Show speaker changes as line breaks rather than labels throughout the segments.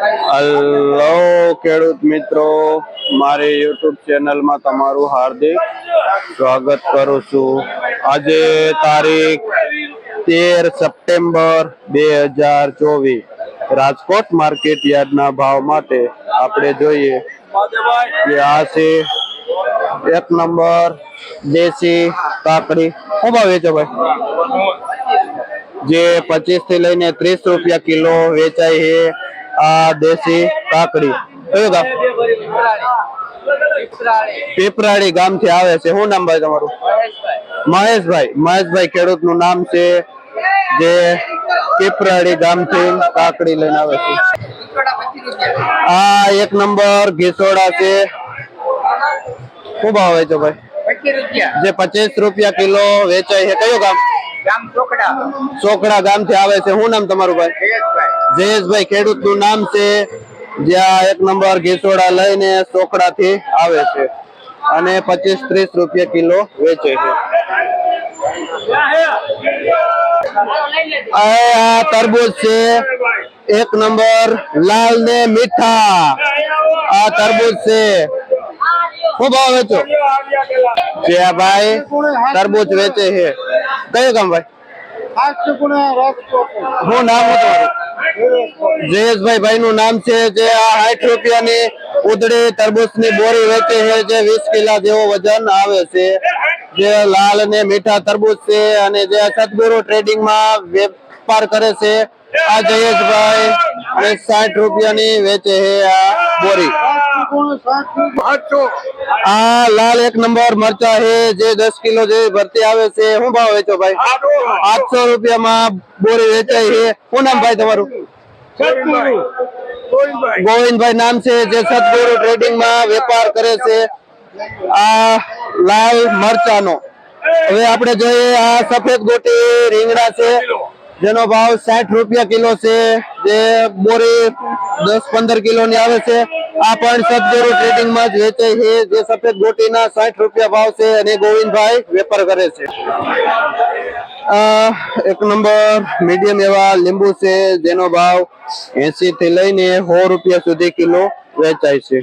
Hello ખેડૂત મિત્રો. મારી યુટ્યુબ ચેનલમાં તમારું હાર્દિક સ્વાગત કરું છું. આજે તારીખ તેર સપ્ટેમ્બર બે હજાર ચોવીસ. રાજકોટ માર્કેટ યાર્ડના ભાવ માટે આપણે જોઈએ કે આ છે એક નંબર દેશી કાકડી. શું ભાવ વેચો ભાઈ? જે પચીસથી લઈને ત્રીસ રૂપિયા કિલો વેચાય છે. આ દેશી કાકડી. કયું ગામ? પીપરાળી ગામથી આવે છે. શું નામ ભાઈ તમારું? મહેશભાઈ. મહેશભાઈ ખેડૂતનું નામ છે જે પીપરાળી ગામથી કાકડી લઈને આવે છે. આ એક નંબર ઘીસોડા છે. શું ભાવ છે ભાઈ? જે પચીસ રૂપિયા કિલો વેચાય છે. કયું ગામ? ચોકડા. ગામથી આવે છે. શું નામ તમારું ભાઈ? જયેશભાઈ. ખેડૂતનું નામ છે. જ્યાં એક નંબર ઘેસોડા લઈને ચોકડા થી આવે છે. અને પચીસ ત્રીસ રૂપિયા કિલો વેચે છે. આ તરબૂચ છે. એક નંબર લાલ ને મીઠા. આ તરબૂચ છે. શું ભાવ વેચો જે ભાઈ તરબૂચ વેચે છે. કયું ગામ ભાઈ? હું નામ હતું જયેશભાઈ ભાઈ નું નામ છે જે આ સાઠ રૂપિયાની ઉધડી તરબૂચની બોરી વેચે છે જે વીસ કિલા જેવો વજન આવે છે. જે લાલ ને મીઠા તરબૂચ છે અને જે સદગુરુ ટ્રેડિંગમાં વેપાર કરે છે. આ જયેશભાઈ અને સાઠ રૂપિયાની વેચે હે આ બોરી. આ લાલ એક નંબર મરચા હે જે દસ કિલો જે ભરતી આવે છે, શું ભાવ વેચો ભાઈ? આઠસો રૂપિયામાં બોરી વેચાય છે. શું નામ ભાઈ તમારું? ગોવિંદભાઈ નામ છે, જે સદગુરુ ટ્રેડિંગમાં વેપાર કરે છે. આ લાલ મરચાનો. હવે આપણે જોઈએ આ સફેદ ગોટી રીંગણા છે. જેનો ભાવ સાઠ રૂપિયા કિલો છે જે બોરી દસ પંદર કિલો ની આવે છે. આ પણ સબજેરો ટ્રેડિંગમાં જ વેચાય છે જે સફેદ ગોટીના સાઠ રૂપિયા ભાવ છે અને ગોવિંદભાઈ વેપાર કરે છે. એક નંબર મીડિયમ એવા લીંબુ છે જેનો ભાવ એસી થી લઈને સો રૂપિયા સુધી કિલો વેચાય છે.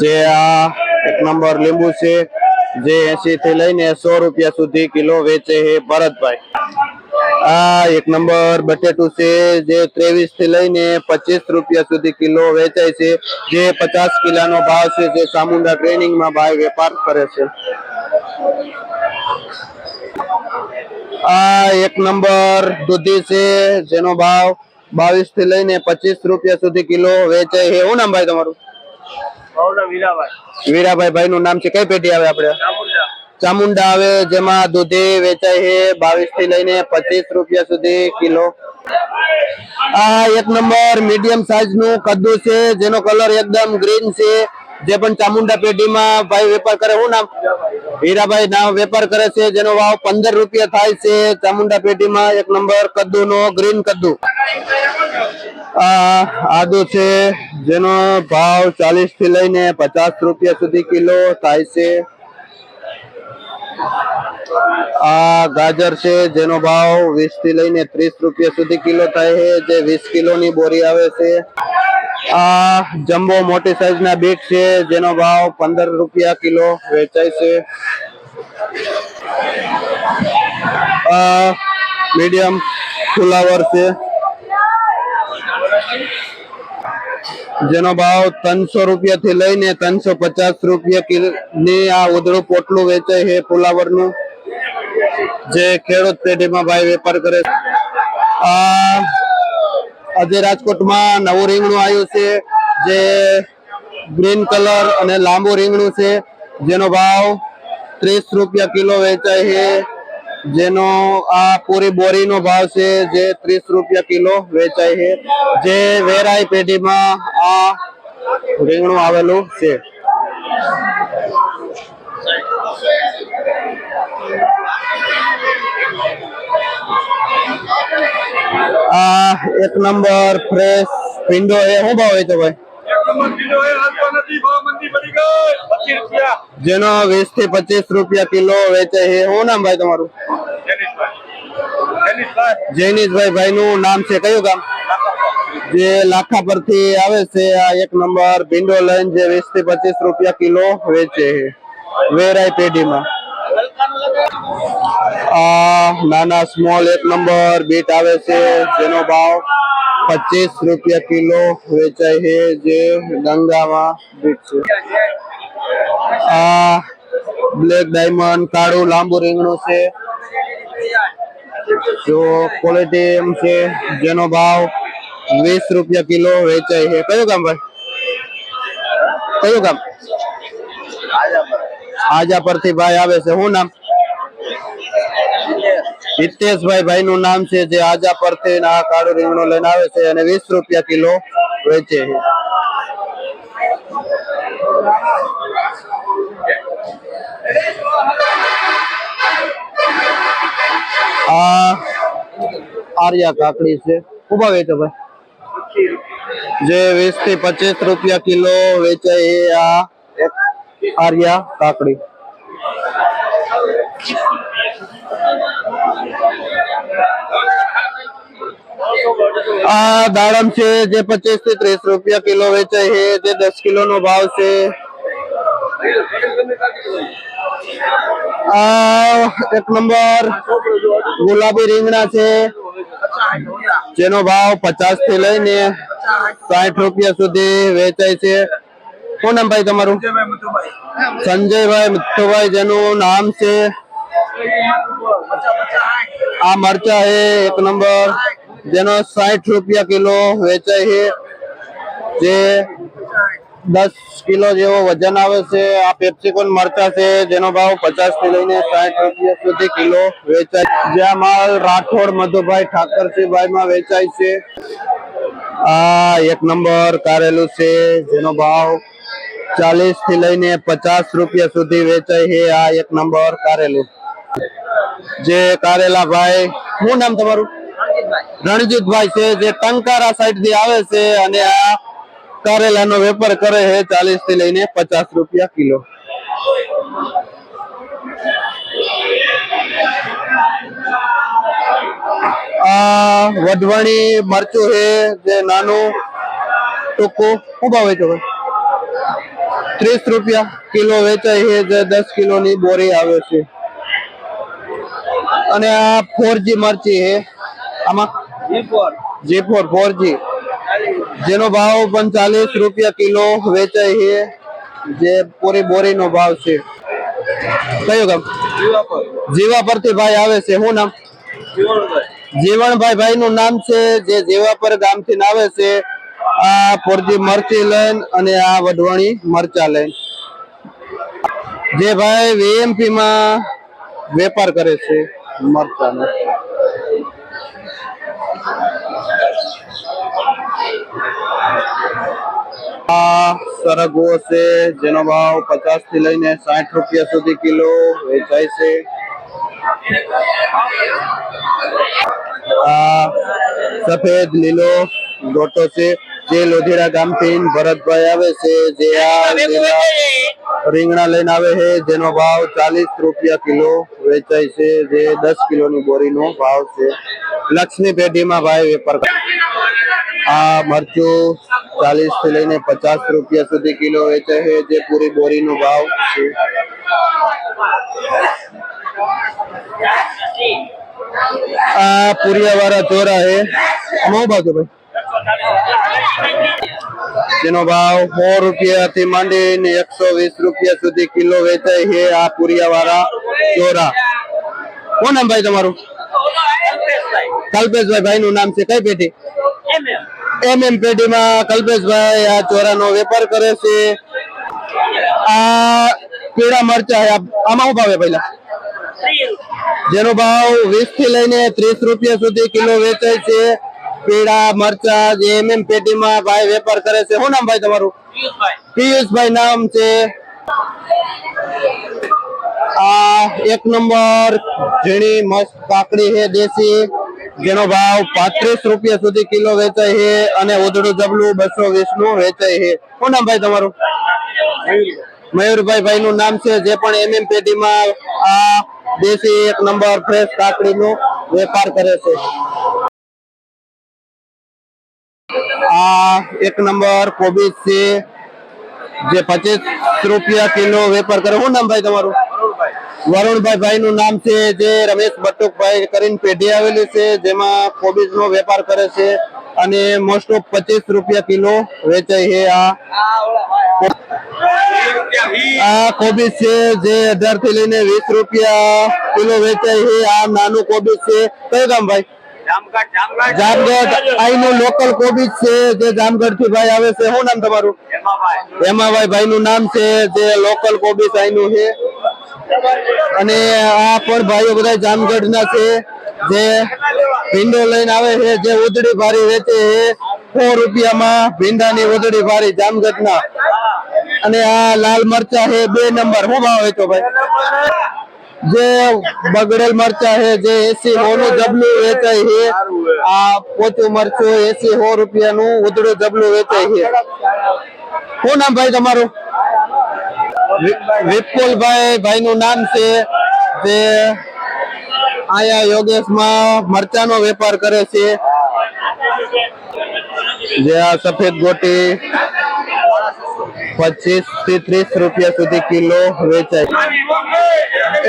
જે આ એક નંબર લીંબુ છે, જે એસી થી લઈને સો રૂપિયા સુધી કિલો વેચે છે ભરતભાઈ. આ એક નંબર બટેટું છે, જે ત્રેવીસથી લઈને પચીસ રૂપિયા સુધી કિલો વેચાય છે, જે પચાસ કિલાનો ભાવ છે, જે ચામુંડા ટ્રેનિંગમાં ભાઈ વેપાર કરે છે. આ એક નંબર દૂધી છે, જેનો ભાવ બાવીસથી લઈને પચીસ રૂપિયા સુધી કિલો વેચાય છે. શું નામ ભાઈ તમારું? વીરાભાઈ. ભાઈ નું નામ છે. કઈ પેટી આવે આપડે ચામુંડા. આવે જેમાં દૂધી વેચાય છે બાવીસથી લઈને પચીસ રૂપિયા સુધી કિલો. આ એક નંબર મીડિયમ સાઈઝનું કદ્દુ છે જેનો કલર એકદમ ગ્રીન છે જે પણ ચામુંડા પેઢીમાં ભાઈ વેપાર કરે. શું નામ? હીરાભાઈ નામ વેપાર કરે છે જેનો ભાવ પંદર રૂપિયા થાય છે. ચામુંડા પેઢીમાં એક નંબર કદ્દુ નો ગ્રીન કદ્દુ. આદુ છે, જેનો ભાવ ચાલીસથી લઈને પચાસ રૂપિયા સુધી કિલો થાય છે. આ ગાજર છે, જેનો ભાવ વીસથી લઈને ત્રીસ રૂપિયા સુધી કિલો થાય છે, જે વીસ કિલો ની બોરી આવે છે. આ જમ્બો મોટી સાઈઝ ના બીટ છે, જેનો ભાવ પંદર રૂપિયા કિલો વેચાય છે. મીડિયમ ફુલાવર છે. જેનો ભાવ ત્રણસો રૂપિયા થી લઈને ત્રણસો પચાસ રૂપિયા ની આ ઉધડું પોટલું વેચાય છે ફુલાવરનું જે ખેડૂત પેઢીમાં ભાઈ વેપાર કરે છે. આ આજે રાજકોટમાં નવું રીંગણું આવ્યું છે, જે ગ્રીન કલર અને લાંબુ રીંગણું છે. જેનો ભાવ ત્રીસ રૂપિયા કિલો વેચાય છે. જેનો આ પૂરી બોરીનો ભાવ છે જે ત્રીસ રૂપિયા કિલો વેચાય છે. જે વેરાઈ પેઢીમાં આ રીંગણું આવેલું છે. આ એક નંબર ફ્રેશ ભીંડો એ શું ભાવ છે ભાઈ? જેનો વીસથી પચીસ રૂપિયા કિલો વેચે છે. શું નામ ભાઈ તમારું? જૈનિશભાઈ ભાઈ નું નામ છે. કયું ગામ? જે લાખા પરથી આવે છે આ એક નંબર. ભીંડો લઈને જે વીસથી પચીસ રૂપિયા કિલો વેચે છે. વેરાય પેઢીમાં. આ નાના સ્મોલ એક નંબર. બીટ આવે છે. જેનો ભાવ પચીસ રૂપિયા કિલો વેચાય છે જે ગંગામાં બીટ છે આ બ્લેક ડાયમંડ કાળું લાંબુ રીંગણું છે જો ક્વોલિટી એમ છે જેનો ભાવ વીસ રૂપિયા કિલો વેચાય છે કયું ગામ ભાઈ કયું ગામ આજા પરથી ભાઈ આવે છે, શું નામ? હિતેશભાઈ ભાઈ નું નામ છે, જે આજા પરથી આ કાળું રીંગણો લઈને આવે છે અને વીસ રૂપિયા કિલો વેચે આ આર્યા કાકડી છે. ઊભા વેચો ભાઈ. જે વીસથી પચીસ રૂપિયા કિલો વેચાય એ આ આર્યા કાકડી. આ દાડમ છે જે પચીસથી ત્રીસ રૂપિયા કિલો વેચાય છે, જે દસ કિલો નો ભાવ છે. આ એક નંબર ગુલાબી રીંગણા છે, જેનો ભાવ પચાસથી લઈને સાઠ રૂપિયા સુધી વેચાય છે. શું નામ ભાઈ તમારું? સંજયભાઈ મિથુભાઈ, જેનું નામ છે આ મરચા છે, એક નંબર. જેનો સાઠ રૂપિયા કિલો વેચાય છે. જે દસ કિલો જેવો વજન આવે છે. આ પેપ્સિકોન મરચા છે, જેનો ભાવ પચાસથી લઈને સાઠ રૂપિયા સુધી કિલો વેચાય. જ્યાં માલ રાઠોડ મધુભાઈ ઠાકરસિંહભાઈ માં વેચાય છે. આ એક નંબર કારેલું છે, જેનો ભાવ ચાલીસથી લઈને પચાસ રૂપિયા સુધી વેચાય છે. આ એક નંબર કારેલું. જે કારેલા ભાઈ, શું નામ તમારું? રણજીતભાઈ છે, જે ટંકારા સાઈડથી આવે છે અને આ કારેલાનો વેપાર કરે છે, ચાલીસથી લઈને પચાસ રૂપિયા કિલો. આ વઢવાણી મરચું છે, જે નાનું ટૂંકું શું ભાવ ભાઈ. ત્રીસ રૂપિયા કિલો વેચાય છે, જે દસ કિલો ની બોરી આવે છે. અને આ ફોરજી મરચી છે. આમાં? જી ફોર ફોરજી જેનો ભાવ પણ ચાલીસ રૂપિયા કિલો વેચાય છે. જે પૂરી બોરી નો ભાવ છે. કયું ગામ? જીવા પરથી ભાઈ આવે છે. શું નામ? જીવણભાઈ. ભાઈ નું નામ છે. જે જીવાપર ગામથી આવે છે. આ ફોરજી મરચી લઈને અને આ વઢવાણી મરચા લઈને. જે ભાઈ વીએમપી માં વેપાર કરે છે મરચાનો. આ સરગવો છે જેનો ભાવ પચાસથી લઈને સાઠ રૂપિયા સુધી કિલો વેચાય છે. આ સફેદ લીલો ગોટો છે જે લોધીરા ગામથી ભરતભાઈ આવે છે. જે આ રીંગણા લઈને આવે છે જેનો ભાવ ચાલીસ રૂપિયા કિલો વેચાય છે જે દસ કિલોની બોરીનો ભાવ છે. લક્ષ્મી પેઢીમાં ભાઈ વેપાર આ મરચું ચાલીસથી લઈને પચાસ રૂપિયા સુધી કિલો વેચાય છે. જે પૂરી બોરીનો ભાવ છે. આ પુરિયા વાળા ચોરા છે. શું ભાઈ. જેનો ભાવ સો રૂપિયા થી માંડીને એકસો વીસ રૂપિયા સુધી કિલો વેચાય છે આ પુરિયા વાળા ચોરા. કોણ નામ ભાઈ તમારું? કલ્પેશભાઈ ભાઈ નું નામ છે કઈ પેઢી? એમ એમ. પેઢીમાં કલ્પેશભાઈ આ ચોરાનો વેપાર કરે છે. આ પીળા મરચા આમાં શું ભાવે પહેલા? જેનો ભાવ વીસથી લઈને ત્રીસ રૂપિયા સુધી કિલો વેચાય છે. પીળા મરચા જે એમ એમ પેટીમાં ભાઈ વેપાર કરે છે. શું નામ ભાઈ તમારું? પિયુષભાઈ નામ છે. આ એક નંબર ઝીણી મસ્ત કાકડી છે દેશી. જેનો ભાવ પાંત્રીસ રૂપિયા સુધી કિલો વેચાય છે અને ઉધડું જબલું બસો વીસનું વેચાય છે. શું નામ ભાઈ તમારું? મયુરભાઈ ભાઈ નું નામ છે, જે પણ એમએમ પેઢીમાં આ દેશી એક નંબર ફ્રેશ કાકડી નો વેપાર કરે છે. આ એક નંબર કોબીજ છે, જે પચીસ રૂપિયા કિલો વેપાર કરે. શું નામ ભાઈ તમારું? વરુણભાઈ ભાઈ નું નામ છે જે રમેશ બટુકભાઈ કરીને પેઢી આવેલી છે જેમાં કોબીજ નો વેપાર કરે છે અને મોસ્ટ ઓફ પચીસ રૂપિયા કિલો વેચાય છે આ. આ કોબીજ છે જે અઢારથી લઈને વીસ રૂપિયા કિલો વેચાય છે. આ નાનું કોબીજ છે. કયું ગામ ભાઈ? જામગઢ અહીંનું લોકલ કોબીજ છે જે જામગઢથી ભાઈ આવે છે. શું નામ તમારું? હેમાભાઈ. ભાઈ નું નામ છે જે લોકલ કોબીજ અહીંનું છે. અને આ પણ ભાઈઓ બધા જામગઢ ના છે, જે ભીંડો લઈને આવે છે, જે ઉધડી ભારી વેચે છે, સો રૂપિયામાં ભીંડાની ઉધડી ભારી જામગઢ ના અને આ લાલ મરચા છે, બે નંબર. શું ભાવ વેચો ભાઈ? જે બગડેલ મરચા છે, જે એસી હો નું જબલું વેચાય છે, આ પોચું મરચું એસી હો રૂપિયાનું ઉધડું જબલું વેચાય છે. શું નામ ભાઈ તમારું? વિપુલભાઈ ભાઈ નું નામ છે. જે અહીંયા યોગેશમાં મરચાનો વેપાર કરે છે. જે આ સફેદ ગોટી પચીસથી ત્રીસ રૂપિયા સુધી કિલો વેચાય.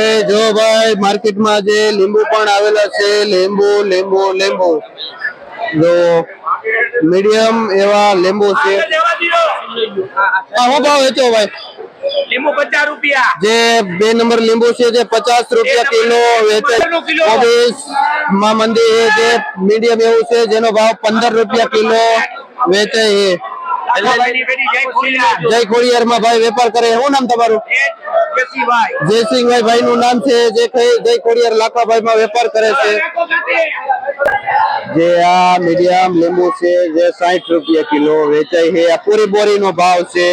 એ જો ભાઈ માર્કેટમાં જે લીંબુ પણ આવેલા છે લીંબુ લીંબુ લીંબુ. જો મીડિયમ એવા લીંબુ છે. આ શું ભાવ વેચો ભાઈ.
લીંબુ પચાસ રૂપિયા.
જે બે નંબર લીંબુ છે જે પચાસ રૂપિયા કિલો વેચાય. માં મંદિર જે મીડિયમ એવું છે જેનો ભાવ પંદર રૂપિયા કિલો વેચાય છે.
જય ખોડિયાર.
માં ભાઈ વેપાર કરે શું નામ તમારું. જયસિંહભાઈ. ભાઈ નું નામ છે જે કઈ જય ખોડિયાર લાખાભાઈ માં વેપાર કરે છે. જે આ મીડિયમ લીંબુ છે જે સાઠ રૂપિયા કિલો વેચાય છે. આ પૂરી બોરી નો ભાવ છે.